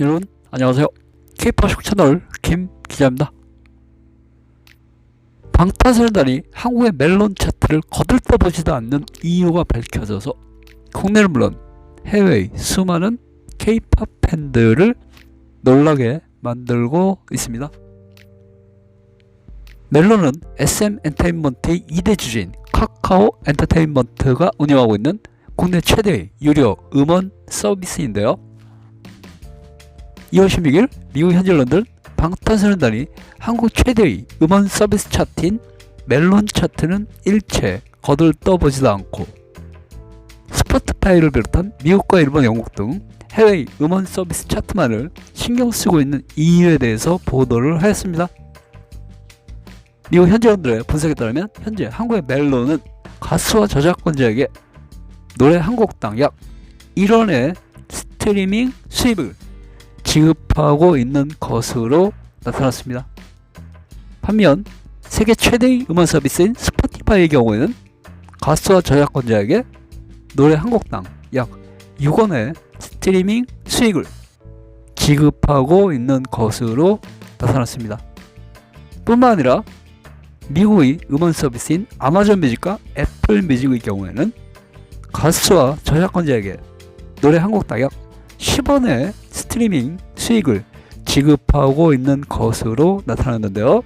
여러분 안녕하세요. K-팝 채널 김 기자입니다. 방탄소년단이 한국의 멜론 차트를 거들떠보지도 않는 이유가 밝혀져서 국내는 물론 해외의 수많은 K-팝 팬들을 놀라게 만들고 있습니다. 멜론은 SM 엔터테인먼트의 2대 주주인 카카오 엔터테인먼트가 운영하고 있는 국내 최대의 유료 음원 서비스인데요. 2월 16일 미국 현지 런던 방탄소년단이 한국 최대의 음원 서비스 차트인 멜론 차트는 일체 거들떠보지도 않고 스포티파이를 비롯한 미국과 일본, 영국 등 해외의 음원 서비스 차트만을 신경 쓰고 있는 이유에 대해서 보도를 하였습니다. 미국 현지인들의 분석에 따르면 현재 한국의 멜론은 가수와 저작권자에게 노래 한 곡당 약 1원의 스트리밍 수입을 지급하고 있는 것으로 나타났습니다. 반면 세계 최대의 음원 서비스인 스포티파이의 경우에는 가수와 저작권자에게 노래 한 곡당 약 6원의 스트리밍 수익을 지급하고 있는 것으로 나타났습니다. 뿐만 아니라 미국의 음원 서비스인 아마존 뮤직과 애플 뮤직의 경우에는 가수와 저작권자에게 노래 한 곡당 약 10원의 스트리밍 수익을 지급하고 있는 것으로 나타났는데요.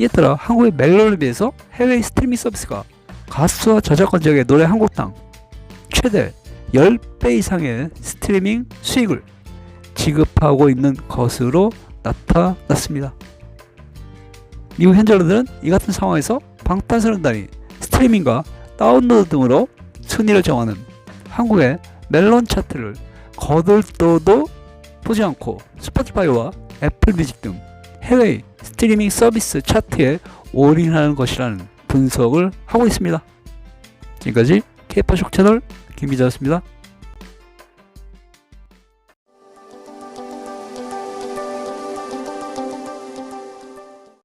이에 따라 한국의 멜론에 비해서 해외 스트리밍 서비스가 가수와 저작권자에게 노래 한 곡당 최대 10배 이상의 스트리밍 수익을 지급하고 있는 것으로 나타났습니다. 미국 현지인들은 이 같은 상황에서 방탄소년단이 스트리밍과 다운로드 등으로 순위를 정하는 한국의 멜론 차트를 거들떠도 보지 않고 스포티파이와 애플 뮤직 등 해외 스트리밍 서비스 차트에 올인하는 것이라는 분석을 하고 있습니다. 지금까지 K-팝 쇼 채널 김 기자였습니다.